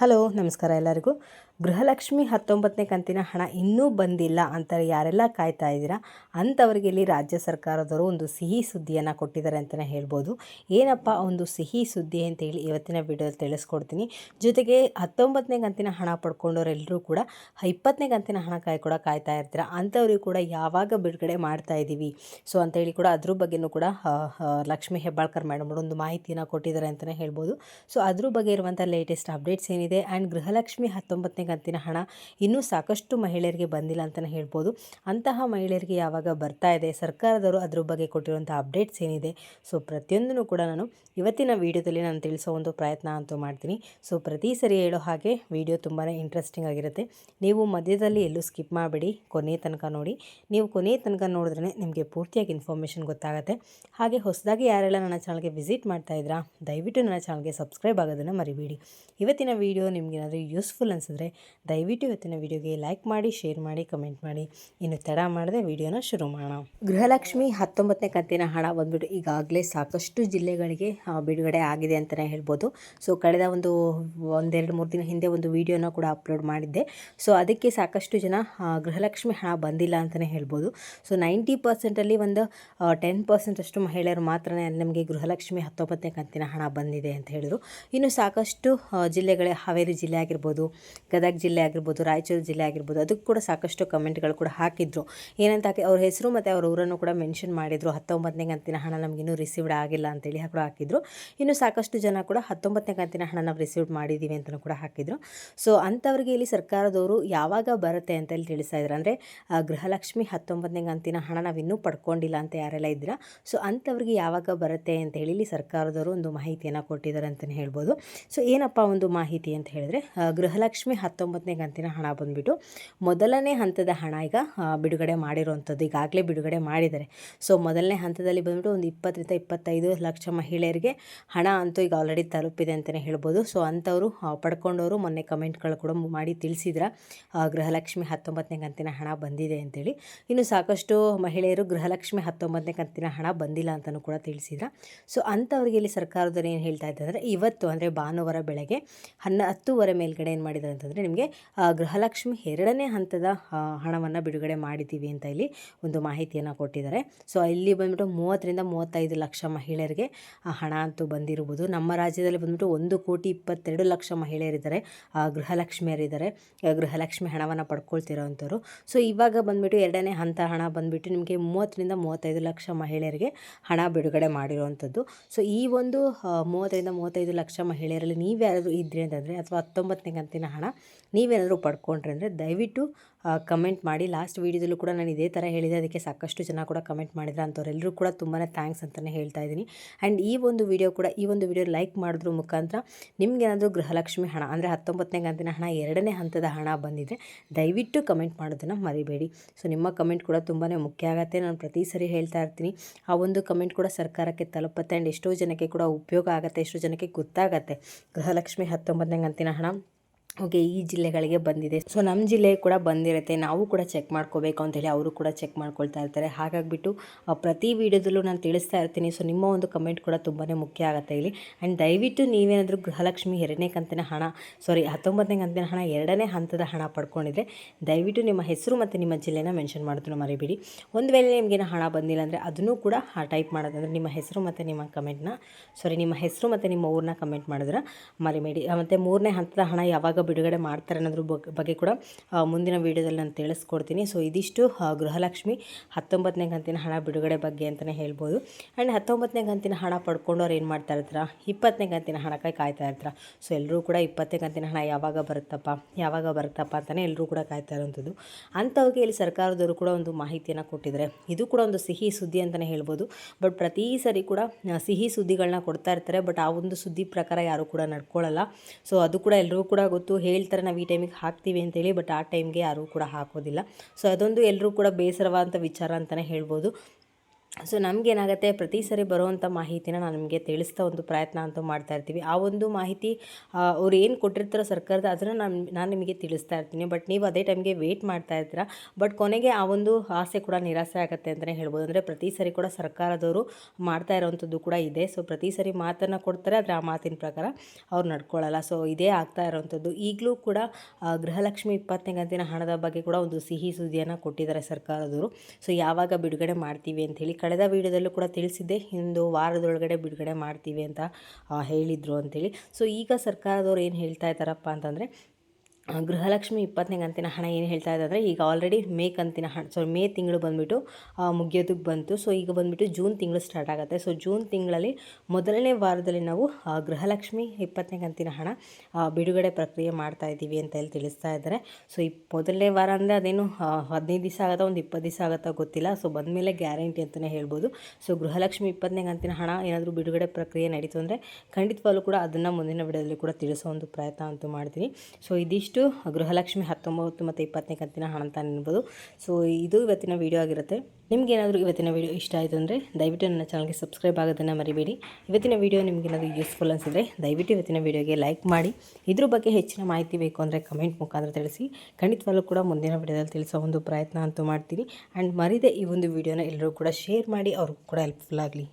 Hello, ನಮಸ್ಕಾರ ಎಲ್ಲರಿಗೂ. ಗೃಹಲಕ್ಷ್ಮಿ ಹತ್ತೊಂಬತ್ತನೇ ಕಂತಿನ ಹಣ ಇನ್ನೂ ಬಂದಿಲ್ಲ ಅಂತ ಯಾರೆಲ್ಲ ಕಾಯ್ತಾ ಇದ್ದೀರಾ? ಅಂಥವರಿಗೆ ಇಲ್ಲಿ ರಾಜ್ಯ ಸರ್ಕಾರದವರು ಒಂದು ಸಿಹಿ ಸುದ್ದಿಯನ್ನು ಕೊಟ್ಟಿದ್ದಾರೆ ಅಂತಲೇ ಹೇಳ್ಬೋದು. ಏನಪ್ಪ ಒಂದು ಸಿಹಿ ಸುದ್ದಿ ಅಂತೇಳಿ ಇವತ್ತಿನ ವಿಡಿಯೋದಲ್ಲಿ ತಿಳಿಸ್ಕೊಡ್ತೀನಿ. ಜೊತೆಗೆ ಹತ್ತೊಂಬತ್ತನೇ ಕಂತಿನ ಹಣ ಪಡ್ಕೊಂಡವರೆಲ್ಲರೂ ಕೂಡ ಇಪ್ಪತ್ತನೇ ಕಂತಿನ ಹಣ ಕಾಯ್ ಕೂಡ ಕಾಯ್ತಾ ಇರ್ತೀರ? ಅಂಥವ್ರಿಗೆ ಕೂಡ ಯಾವಾಗ ಬಿಡುಗಡೆ ಮಾಡ್ತಾ ಇದ್ದೀವಿ? ಸೊ ಅಂತೇಳಿ ಕೂಡ ಅದ್ರ ಬಗ್ಗೆನೂ ಕೂಡ ಲಕ್ಷ್ಮಿ ಹೆಬ್ಬಾಳ್ಕರ್ ಮೇಡಮ್ ಒಂದು ಮಾಹಿತಿಯನ್ನು ಕೊಟ್ಟಿದ್ದಾರೆ ಅಂತಲೇ ಹೇಳ್ಬೋದು. ಸೊ ಅದ್ರ ಬಗ್ಗೆ ಇರುವಂಥ ಲೇಟೆಸ್ಟ್ ಅಪ್ಡೇಟ್ಸ್ ಏನಿದೆ? ಆ್ಯಂಡ್ ಗೃಹಲಕ್ಷ್ಮಿ ಹತ್ತೊಂಬತ್ತನೇ ಕಂತಿನ ಹಣ ಇನ್ನೂ ಸಾಕಷ್ಟು ಮಹಿಳೆಯರಿಗೆ ಬಂದಿಲ್ಲ ಅಂತಲೇ ಹೇಳ್ಬೋದು. ಅಂತಹ ಮಹಿಳೆಯರಿಗೆ ಯಾವಾಗ ಬರ್ತಾ ಇದೆ, ಸರ್ಕಾರದವರು ಅದ್ರ ಬಗ್ಗೆ ಕೊಟ್ಟಿರುವಂಥ ಅಪ್ಡೇಟ್ಸ್ ಏನಿದೆ? ಸೊ, ಪ್ರತಿಯೊಂದನ್ನು ಕೂಡ ನಾನು ಇವತ್ತಿನ ವಿಡಿಯೋದಲ್ಲಿ ನಾನು ತಿಳಿಸೋ ಒಂದು ಪ್ರಯತ್ನ ಅಂತೂ ಮಾಡ್ತೀನಿ. ಸೊ, ಪ್ರತಿ ಸರಿ ಹೇಳೋ ಹಾಗೆ ವಿಡಿಯೋ ತುಂಬಾ ಇಂಟ್ರೆಸ್ಟಿಂಗ್ ಆಗಿರುತ್ತೆ. ನೀವು ಮಧ್ಯದಲ್ಲಿ ಎಲ್ಲೂ ಸ್ಕಿಪ್ ಮಾಡಬೇಡಿ. ಕೊನೆಯ ತನಕ ನೋಡಿ. ನೀವು ಕೊನೆಯ ತನಕ ನೋಡಿದ್ರೆ ನಿಮಗೆ ಪೂರ್ತಿಯಾಗಿ ಇನ್ಫಾರ್ಮೇಷನ್ ಗೊತ್ತಾಗುತ್ತೆ. ಹಾಗೆ ಹೊಸದಾಗಿ ಯಾರೆಲ್ಲ ನನ್ನ ಚಾನಲ್ಗೆ ವಿಸಿಟ್ ಮಾಡ್ತಾ ಇದ್ದೀರಾ, ದಯವಿಟ್ಟು ನನ್ನ ಚಾನಲ್ಗೆ ಸಬ್ಸ್ಕ್ರೈಬ್ ಆಗೋದನ್ನು ಮರಿಬೇಡಿ. ಇವತ್ತಿನ ವಿಡಿಯೋ ನಿಮ್ಗೆ ನಿಮಗೇನಾದರೂ ಯೂಸ್ಫುಲ್ ಅನಿಸಿದ್ರೆ ದಯವಿಟ್ಟು ಇವತ್ತಿನ ವಿಡಿಯೋಗೆ ಲೈಕ್ ಮಾಡಿ, ಶೇರ್ ಮಾಡಿ, ಕಮೆಂಟ್ ಮಾಡಿ. ಇನ್ನು ತಡ ಮಾಡದೆ ವಿಡಿಯೋನ ಶುರು ಮಾಡೋಣ. ಗೃಹಲಕ್ಷ್ಮಿ ಹತ್ತೊಂಬತ್ತನೇ ಕಂತಿನ ಹಣ ಬಂದ್ಬಿಟ್ಟು ಈಗಾಗಲೇ ಸಾಕಷ್ಟು ಜಿಲ್ಲೆಗಳಿಗೆ ಬಿಡುಗಡೆ ಆಗಿದೆ ಅಂತಲೇ ಹೇಳ್ಬೋದು. ಸೊ ಕಳೆದ ಒಂದು, ಒಂದೆರಡು, ಮೂರು ದಿನ ಹಿಂದೆ ಒಂದು ವಿಡಿಯೋನ ಕೂಡ ಅಪ್ಲೋಡ್ ಮಾಡಿದ್ದೆ. ಸೊ ಅದಕ್ಕೆ ಸಾಕಷ್ಟು ಜನ ಗೃಹಲಕ್ಷ್ಮಿ ಹಣ ಬಂದಿಲ್ಲ ಅಂತಲೇ ಹೇಳ್ಬೋದು. ಸೊ ನೈಂಟಿ ಪರ್ಸೆಂಟಲ್ಲಿ ಒಂದು ಟೆನ್ ಪರ್ಸೆಂಟ್ ಅಷ್ಟು ಮಹಿಳೆಯರು ಮಾತ್ರನೇ ನಮಗೆ ಗೃಹಲಕ್ಷ್ಮಿ ಹತ್ತೊಂಬತ್ತನೇ ಕಂತಿನ ಹಣ ಬಂದಿದೆ ಅಂತ ಹೇಳಿದರು. ಇನ್ನು ಸಾಕಷ್ಟು ಜಿಲ್ಲೆಗಳೇ ಹಾವೇರಿ ಜಿಲ್ಲೆ ಆಗಿರ್ಬೋದು, ಗದಗ ಜಿಲ್ಲೆ ಆಗಿರ್ಬೋದು, ರಾಯಚೂರು ಜಿಲ್ಲೆ ಆಗಿರ್ಬೋದು, ಅದಕ್ಕೆ ಕೂಡ ಸಾಕಷ್ಟು ಕಮೆಂಟ್ಗಳು ಕೂಡ ಹಾಕಿದ್ರು. ಏನಂತ ಹಾಕಿ, ಅವ್ರ ಹೆಸರು ಮತ್ತು ಅವ್ರ ಊರನ್ನು ಕೂಡ ಮೆನ್ಷನ್ ಮಾಡಿದರು. ಹತ್ತೊಂಬತ್ತನೇ ಕಂತಿನ ಹಣ ನಮಗಿನ್ನೂ ರಿಸೀವ್ಡ್ ಆಗಿಲ್ಲ ಅಂತೇಳಿ ಕೂಡ ಹಾಕಿದ್ರು. ಇನ್ನು ಸಾಕಷ್ಟು ಜನ ಕೂಡ ಹತ್ತೊಂಬತ್ತನೇ ಕಂತಿನ ಹಣ ನಾವು ರಿಸೀವ್ಡ್ ಮಾಡಿದ್ದೀವಿ ಅಂತಲೂ ಕೂಡ ಹಾಕಿದ್ರು. ಸೊ ಅಂಥವ್ರಿಗೆ ಇಲ್ಲಿ ಸರ್ಕಾರದವರು ಯಾವಾಗ ಬರುತ್ತೆ ಅಂತ ಹೇಳಿ ತಿಳಿಸ್ತಾ ಇದ್ದಾರೆ. ಅಂದರೆ ಗೃಹಲಕ್ಷ್ಮಿ ಹತ್ತೊಂಬತ್ತನೇ ಕಂತಿನ ಹಣ ನಾವು ಇನ್ನೂ ಪಡ್ಕೊಂಡಿಲ್ಲ ಅಂತ ಯಾರೆಲ್ಲ ಇದ್ದೀರಾ? ಸೊ ಅಂಥವ್ರಿಗೆ ಯಾವಾಗ ಬರುತ್ತೆ ಅಂತ ಹೇಳಿ ಇಲ್ಲಿ ಸರ್ಕಾರದವರು ಒಂದು ಮಾಹಿತಿಯನ್ನು ಕೊಟ್ಟಿದ್ದಾರೆ ಅಂತಲೇ ಹೇಳ್ಬೋದು. ಸೊ, ಏನಪ್ಪ ಒಂದು ಮಾಹಿತಿ? ಅಂತ ಹೇಳಿದ್ರೆ ಗೃಹಲಕ್ಷ್ಮಿ ಹತ್ತೊಂಬತ್ತನೇ ಕಂತಿನ ಹಣ ಬಂದುಬಿಟ್ಟು ಮೊದಲನೇ ಹಂತದ ಹಣ ಈಗ ಬಿಡುಗಡೆ ಮಾಡಿರುವಂಥದ್ದು. ಈಗಾಗಲೇ ಬಿಡುಗಡೆ ಮಾಡಿದ್ದಾರೆ. ಸೊ, ಮೊದಲನೇ ಹಂತದಲ್ಲಿ ಬಂದ್ಬಿಟ್ಟು ಒಂದು ಇಪ್ಪತ್ತರಿಂದ ಇಪ್ಪತ್ತೈದು ಲಕ್ಷ ಮಹಿಳೆಯರಿಗೆ ಹಣ ಅಂತೂ ಈಗ ಆಲ್ರೆಡಿ ತಲುಪಿದೆ ಅಂತಲೇ ಹೇಳ್ಬೋದು. ಸೊ, ಅಂಥವರು ಪಡ್ಕೊಂಡವರು ಮೊನ್ನೆ ಕಮೆಂಟ್ಗಳು ಕೂಡ ಮಾಡಿ ತಿಳಿಸಿದ್ರ ಗೃಹಲಕ್ಷ್ಮಿ ಹತ್ತೊಂಬತ್ತನೇ ಕಂತಿನ ಹಣ ಬಂದಿದೆ ಅಂತೇಳಿ. ಇನ್ನು ಸಾಕಷ್ಟು ಮಹಿಳೆಯರು ಗೃಹಲಕ್ಷ್ಮಿ ಹತ್ತೊಂಬತ್ತನೇ ಕಂತಿನ ಹಣ ಬಂದಿಲ್ಲ ಅಂತಲೂ ಕೂಡ ತಿಳಿಸಿದ್ರ. ಸೊ, ಅಂಥವ್ರಿಗೆ ಇಲ್ಲಿ ಸರ್ಕಾರದವರು ಏನು ಹೇಳ್ತಾ ಇದ್ದಾರೆ ಇವತ್ತು ಅಂದರೆ ಭಾನುವಾರ ಬೆಳಗ್ಗೆ ಹನ್ನ ಹತ್ತುವರೆ ಮೇಲ್ಗಡೆ ಏನು ಮಾಡಿದ್ದಾರೆ ಅಂತಂದರೆ ನಿಮಗೆ ಗೃಹಲಕ್ಷ್ಮಿ ಎರಡನೇ ಹಂತದ ಹಣವನ್ನು ಬಿಡುಗಡೆ ಮಾಡಿದ್ದೀವಿ ಅಂತ ಇಲ್ಲಿ ಒಂದು ಮಾಹಿತಿಯನ್ನು ಕೊಟ್ಟಿದ್ದಾರೆ. ಸೊ, ಇಲ್ಲಿ ಬಂದ್ಬಿಟ್ಟು ಮೂವತ್ತರಿಂದ ಮೂವತ್ತೈದು ಲಕ್ಷ ಮಹಿಳೆಯರಿಗೆ, ಆ, ಹಣ ಅಂತೂ ಬಂದಿರ್ಬೋದು ನಮ್ಮ ರಾಜ್ಯದಲ್ಲಿ ಬಂದ್ಬಿಟ್ಟು ಒಂದು ಕೋಟಿ ಇಪ್ಪತ್ತೆರಡು ಲಕ್ಷ ಮಹಿಳೆಯರಿದ್ದಾರೆ ಗೃಹಲಕ್ಷ್ಮಿಯರಿದ್ದಾರೆ ಗೃಹಲಕ್ಷ್ಮಿ ಹಣವನ್ನು ಪಡ್ಕೊಳ್ತಿರೋವಂಥವ್ರು ಸೊ, ಇವಾಗ ಬಂದ್ಬಿಟ್ಟು ಎರಡನೇ ಹಂತ ಹಣ ಬಂದ್ಬಿಟ್ಟು ನಿಮಗೆ ಮೂವತ್ತರಿಂದ ಮೂವತ್ತೈದು ಲಕ್ಷ ಮಹಿಳೆಯರಿಗೆ ಹಣ ಬಿಡುಗಡೆ ಮಾಡಿರುವಂಥದ್ದು ಸೊ, ಈ ಒಂದು ಮೂವತ್ತರಿಂದ ಮೂವತ್ತೈದು ಲಕ್ಷ ಮಹಿಳೆಯರಲ್ಲಿ ನೀವು ಯಾರಾದರೂ ಇದ್ರಿ ಅಂತಂದರೆ ಅಥವಾ ಹತ್ತೊಂಬತ್ತನೇ ಕಂತಿನ ಹಣ ನೀವೇನಾದರೂ ಪಡ್ಕೊಂಡ್ರೆ ಅಂದರೆ ದಯವಿಟ್ಟು ಕಮೆಂಟ್ ಮಾಡಿ. ಲಾಸ್ಟ್ ವೀಡಿಯೋದಲ್ಲೂ ಕೂಡ ನಾನು ಇದೇ ಥರ ಹೇಳಿದೆ. ಅದಕ್ಕೆ ಸಾಕಷ್ಟು ಜನ ಕೂಡ ಕಮೆಂಟ್ ಮಾಡಿದ್ರೆ ಅಂಥವ್ರೆಲ್ಲರೂ ಕೂಡ ತುಂಬಾ ಥ್ಯಾಂಕ್ಸ್ ಅಂತಲೇ ಹೇಳ್ತಾ ಇದ್ದೀನಿ. ಆ್ಯಂಡ್ ಈ ಒಂದು ವಿಡಿಯೋ ಕೂಡ, ಈ ಒಂದು ವಿಡಿಯೋ ಲೈಕ್ ಮಾಡೋದ್ರ ಮುಖಾಂತರ ನಿಮಗೇನಾದರೂ ಗೃಹಲಕ್ಷ್ಮಿ ಹಣ, ಅಂದರೆ ಹತ್ತೊಂಬತ್ತನೇ ಗಂತಿನ ಹಣ, ಎರಡನೇ ಹಂತದ ಹಣ ಬಂದಿದೆ ದಯವಿಟ್ಟು ಕಮೆಂಟ್ ಮಾಡೋದನ್ನು ಮರಿಬೇಡಿ. ಸೊ ನಿಮ್ಮ ಕಮೆಂಟ್ ಕೂಡ ತುಂಬಾ ಮುಖ್ಯ ಆಗುತ್ತೆ. ನಾನು ಪ್ರತಿ ಸರಿ ಹೇಳ್ತಾ ಇರ್ತೀನಿ. ಆ ಒಂದು ಕಮೆಂಟ್ ಕೂಡ ಸರ್ಕಾರಕ್ಕೆ ತಲುಪುತ್ತೆ. ಆ್ಯಂಡ್ ಎಷ್ಟೋ ಜನಕ್ಕೆ ಕೂಡ ಉಪಯೋಗ ಆಗುತ್ತೆ, ಎಷ್ಟೋ ಜನಕ್ಕೆ ಗೊತ್ತಾಗತ್ತೆ ಗೃಹಲಕ್ಷ್ಮಿ ಹತ್ತೊಂಬತ್ತನೇ ಕಂತಿನ ಹಣ. ಓಕೆ ಈ ಜಿಲ್ಲೆಗಳಿಗೆ ಬಂದಿದೆ. ಸೊ ನಮ್ಮ ಜಿಲ್ಲೆ ಕೂಡ ಬಂದಿರುತ್ತೆ. ನಾವು ಕೂಡ ಚೆಕ್ ಮಾಡ್ಕೋಬೇಕು ಅಂತೇಳಿ ಅವರು ಕೂಡ ಚೆಕ್ ಮಾಡ್ಕೊಳ್ತಾ ಇರ್ತಾರೆ. ಹಾಗಾಗಿಬಿಟ್ಟು ಪ್ರತಿ ವಿಡಿಯೋದಲ್ಲೂ ನಾನು ತಿಳಿಸ್ತಾ ಇರ್ತೀನಿ. ಸೊ ನಿಮ್ಮ ಒಂದು ಕಮೆಂಟ್ ಕೂಡ ತುಂಬಾ ಮುಖ್ಯ ಆಗುತ್ತೆ ಇಲ್ಲಿ. ಆ್ಯಂಡ್ ದಯವಿಟ್ಟು ನೀವೇನಾದರೂ ಗೃಹಲಕ್ಷ್ಮಿ ಎರಡನೇ ಕಂತಿನ ಹಣ ಸಾರಿ ಹತ್ತೊಂಬತ್ತನೇ ಕಂತಿನ ಹಣ, ಎರಡನೇ ಹಂತದ ಹಣ ಪಡ್ಕೊಂಡಿದ್ರೆ ದಯವಿಟ್ಟು ನಿಮ್ಮ ಹೆಸರು ಮತ್ತು ನಿಮ್ಮ ಜಿಲ್ಲೆನ ಮೆನ್ಷನ್ ಮಾಡೋದನ್ನು ಮರಿಬೇಡಿ. ಒಂದು ವೇಳೆ ನಿಮಗೇನು ಹಣ ಬಂದಿಲ್ಲ ಅಂದರೆ ಅದನ್ನು ಕೂಡ ಟೈಪ್ ಮಾಡೋದಂದರೆ ನಿಮ್ಮ ಹೆಸರು ಮತ್ತು ನಿಮ್ಮ ಕಮೆಂಟ್ನ ಸಾರಿ ನಿಮ್ಮ ಹೆಸರು ಮತ್ತು ನಿಮ್ಮ ಊರನ್ನ ಕಮೆಂಟ್ ಮಾಡಿದ್ರೆ ಮರಿಬೇಡಿ. ಮತ್ತು ಮೂರನೇ ಹಂತದ ಹಣ ಯಾವಾಗ ಬಿಡುಗಡೆ ಮಾಡ್ತಾರೆ ಅನ್ನೋದ್ರ ಬಗ್ಗೆ ಕೂಡ ಮುಂದಿನ ವೀಡಿಯೋದಲ್ಲಿ ನಾನು ತಿಳಿಸ್ಕೊಡ್ತೀನಿ. ಸೊ, ಇದಿಷ್ಟು ಗೃಹಲಕ್ಷ್ಮಿ ಹತ್ತೊಂಬತ್ತನೇ ಕಂತಿನ ಹಣ ಬಿಡುಗಡೆ ಬಗ್ಗೆ ಅಂತಲೇ ಹೇಳ್ಬೋದು. ಆ್ಯಂಡ್ ಹತ್ತೊಂಬತ್ತನೇ ಕಂತಿನ ಹಣ ಪಡ್ಕೊಂಡವ್ರು ಏನು ಮಾಡ್ತಾ ಇರ್ತಾರ? ಇಪ್ಪತ್ತನೇ ಕಂತಿನ ಹಣಕ್ಕಾಗಿ ಕಾಯ್ತಾ ಇರ್ತಾರೆ? ಸೊ ಎಲ್ಲರೂ ಕೂಡ ಇಪ್ಪತ್ತನೇ ಕಂತಿನ ಹಣ ಯಾವಾಗ ಬರುತ್ತಪ್ಪ? ಯಾವಾಗ ಬರುತ್ತಪ್ಪ ಅಂತಲೇ ಎಲ್ಲರೂ ಕೂಡ ಕಾಯ್ತಾ ಇರೋವಂಥದ್ದು ಅಂಥವ್ರಿಗೆ ಇಲ್ಲಿ ಸರ್ಕಾರದವರು ಕೂಡ ಒಂದು ಮಾಹಿತಿಯನ್ನು ಕೊಟ್ಟಿದ್ದಾರೆ. ಇದು ಕೂಡ ಒಂದು ಸಿಹಿ ಸುದ್ದಿ ಅಂತಲೇ ಹೇಳ್ಬೋದು. ಬಟ್ ಪ್ರತಿ ಸರಿ ಕೂಡ ಸಿಹಿ ಸುದ್ದಿಗಳನ್ನ ಕೊಡ್ತಾ ಇರ್ತಾರೆ. ಬಟ್ ಆ ಒಂದು ಸುದ್ದಿ ಪ್ರಕಾರ ಯಾರೂ ಕೂಡ ನಡ್ಕೊಳ್ಳಲ್ಲ ಸೊ, ಅದು ಕೂಡ ಎಲ್ಲರೂ ಕೂಡ ಗೊತ್ತು. ಹೇಳ್ತಾರೆ ನಾವು ಈ ಟೈಮಿಗೆ ಹಾಕ್ತೀವಿ ಅಂತೇಳಿ, ಬಟ್ ಆ ಟೈಮ್ಗೆ ಯಾರೂ ಕೂಡ ಹಾಕೋದಿಲ್ಲ. ಸೊ ಅದೊಂದು ಎಲ್ಲರೂ ಕೂಡ ಬೇಸರವಾದಂಥ ವಿಚಾರ ಅಂತಲೇ ಹೇಳ್ಬೋದು. ಸೊ ನಮಗೇನಾಗುತ್ತೆ, ಪ್ರತಿ ಸರಿ ಬರುವಂಥ ಮಾಹಿತಿನ ನಾನು ನಿಮಗೆ ತಿಳಿಸ್ತಾ ಒಂದು ಪ್ರಯತ್ನ ಅಂತೂ ಮಾಡ್ತಾ ಇರ್ತೀವಿ. ಆ ಒಂದು ಮಾಹಿತಿ ಅವ್ರು ಏನು ಕೊಟ್ಟಿರ್ತಾರೋ ಸರ್ಕಾರದ ಅದನ್ನು ನಾನು ನಾನು ನಿಮಗೆ ತಿಳಿಸ್ತಾ ಇರ್ತೀನಿ. ಬಟ್ ನೀವು ಅದೇ ಟೈಮ್ಗೆ ವೆಯ್ಟ್ ಮಾಡ್ತಾ ಇರ್ತೀರ ಬಟ್ ಕೊನೆಗೆ ಆ ಒಂದು ಆಸೆ ಕೂಡ ನಿರಾಸೆ ಆಗುತ್ತೆ ಅಂತಲೇ ಹೇಳ್ಬೋದು. ಅಂದರೆ ಪ್ರತಿ ಸರಿ ಕೂಡ ಸರ್ಕಾರದವರು ಮಾಡ್ತಾ ಇರೋವಂಥದ್ದು ಕೂಡ ಇದೆ. ಸೊ ಪ್ರತಿ ಸರಿ ಮಾತನ್ನು ಕೊಡ್ತಾರೆ, ಆದರೆ ಆ ಮಾತಿನ ಪ್ರಕಾರ ಅವ್ರು ನಡ್ಕೊಳ್ಳಲ್ಲ ಸೊ ಇದೇ ಆಗ್ತಾ ಇರೋವಂಥದ್ದು ಈಗಲೂ ಕೂಡ ಗೃಹಲಕ್ಷ್ಮಿ ಇಪ್ಪತ್ತನೇ ಗಂತಿನ ಹಣದ ಬಗ್ಗೆ ಕೂಡ ಒಂದು ಸಿಹಿ ಸುದ್ದಿಯನ್ನು ಕೊಟ್ಟಿದ್ದಾರೆ ಸರ್ಕಾರದವರು. ಸೊ ಯಾವಾಗ ಬಿಡುಗಡೆ ಮಾಡ್ತೀವಿ ಅಂತ ಹೇಳಿ ಕಳೆದ ವಿಡಿಯೋದಲ್ಲೂ ಕೂಡ ತಿಳಿಸಿದ್ದೆ ಇಂದು ವಾರದೊಳಗಡೆ ಬಿಡುಗಡೆ ಮಾಡ್ತೀವಿ ಅಂತ ಹೇಳಿದರು ಅಂತೇಳಿ. ಸೊ ಈಗ ಸರ್ಕಾರದವ್ರು ಏನು ಹೇಳ್ತಾ ಇದ್ದಾರಪ್ಪ ಅಂತಂದರೆ ಗೃಹಲಕ್ಷ್ಮಿ ಇಪ್ಪತ್ತನೇ ಕಂತಿನ ಹಣ ಏನು ಹೇಳ್ತಾ ಇದೆ ಅಂದರೆ ಈಗ ಆಲ್ರೆಡಿ ಮೇ ಕಂತಿನ ಹಣ ಸೊ ಮೇ ತಿಂಗಳು ಬಂದುಬಿಟ್ಟು ಮುಗಿಯೋದಕ್ಕೆ ಬಂತು. ಸೊ ಈಗ ಬಂದುಬಿಟ್ಟು ಜೂನ್ ತಿಂಗಳು ಸ್ಟಾರ್ಟ್ ಆಗುತ್ತೆ. ಸೊ ಜೂನ್ ತಿಂಗಳಲ್ಲಿ ಮೊದಲನೇ ವಾರದಲ್ಲಿ ನಾವು ಗೃಹಲಕ್ಷ್ಮಿ ಇಪ್ಪತ್ತನೇ ಕಂತಿನ ಹಣ ಬಿಡುಗಡೆ ಪ್ರಕ್ರಿಯೆ ಮಾಡ್ತಾ ಇದ್ದೀವಿ ಅಂತ ಹೇಳಿ ತಿಳಿಸ್ತಾ ಇದ್ದಾರೆ. ಸೊ ಈ ಮೊದಲನೇ ವಾರ ಅಂದರೆ ಅದೇನು ಹದಿನೈದು ದಿವಸ ಆಗುತ್ತಾ, ಒಂದು ಇಪ್ಪತ್ತು ದಿವಸ ಆಗುತ್ತಾ ಗೊತ್ತಿಲ್ಲ. ಸೊ ಬಂದಮೇಲೆ ಗ್ಯಾರಂಟಿ ಅಂತಲೇ ಹೇಳ್ಬೋದು. ಸೊ ಗೃಹಲಕ್ಷ್ಮಿ ಇಪ್ಪತ್ತನೇ ಕಂತಿನ ಹಣ ಏನಾದರೂ ಬಿಡುಗಡೆ ಪ್ರಕ್ರಿಯೆ ನಡೀತು ಅಂದರೆ ಖಂಡಿತವಾಗ್ಲೂ ಕೂಡ ಅದನ್ನು ಮುಂದಿನ ವಿಡಿಯೋದಲ್ಲಿ ಕೂಡ ತಿಳಿಸೋ ಒಂದು ಪ್ರಯತ್ನ ಅಂತೂ ಮಾಡ್ತೀನಿ. ಸೊ ಇದಿಷ್ಟು. ಗೃಹಲಕ್ಷ್ಮಿ ಹತ್ತೊಂಬತ್ತು ಮತ್ತು ಇಪ್ಪತ್ತನೇ ಕಂತಿನ ಹಣ ಅಂತ ಅನ್ಬೋದು ಸೊ ಇದು ಇವತ್ತಿನ ವಿಡಿಯೋ ಆಗಿರುತ್ತೆ. ನಿಮಗೇನಾದರೂ ಇವತ್ತಿನ ವಿಡಿಯೋ ಇಷ್ಟ ಆಯಿತು ಅಂದರೆ ದಯವಿಟ್ಟು ನನ್ನ ಚಾನಲ್ಗೆ ಸಬ್ಸ್ಕ್ರೈಬ್ ಆಗೋದನ್ನು ಮರಿಬೇಡಿ. ಇವತ್ತಿನ ವೀಡಿಯೋ ನಿಮಗೇನಾದರೂ ಯೂಸ್ಫುಲ್ ಅನಿಸಿದ್ರೆ ದಯವಿಟ್ಟು ಇವತ್ತಿನ ವೀಡಿಯೋಗೆ ಲೈಕ್ ಮಾಡಿ. ಇದ್ರ ಬಗ್ಗೆ ಹೆಚ್ಚಿನ ಮಾಹಿತಿ ಬೇಕು ಅಂದರೆ ಕಮೆಂಟ್ ಮುಖಾಂತರ ತಿಳಿಸಿ. ಖಂಡಿತವಾಗ್ಲೂ ಕೂಡ ಮುಂದಿನ ವಿಡಿಯೋದಲ್ಲಿ ತಿಳಿಸೋ ಒಂದು ಪ್ರಯತ್ನ ಅಂತೂ ಮಾಡ್ತೀನಿ. ಆ್ಯಂಡ್ ಮರಿದೆ ಈ ಒಂದು ವಿಡಿಯೋನ ಎಲ್ಲರೂ ಕೂಡ ಶೇರ್ ಮಾಡಿ, ಅವ್ರಿಗೂ ಕೂಡ ಹೆಲ್ಪ್ಫುಲ್ ಆಗಲಿ.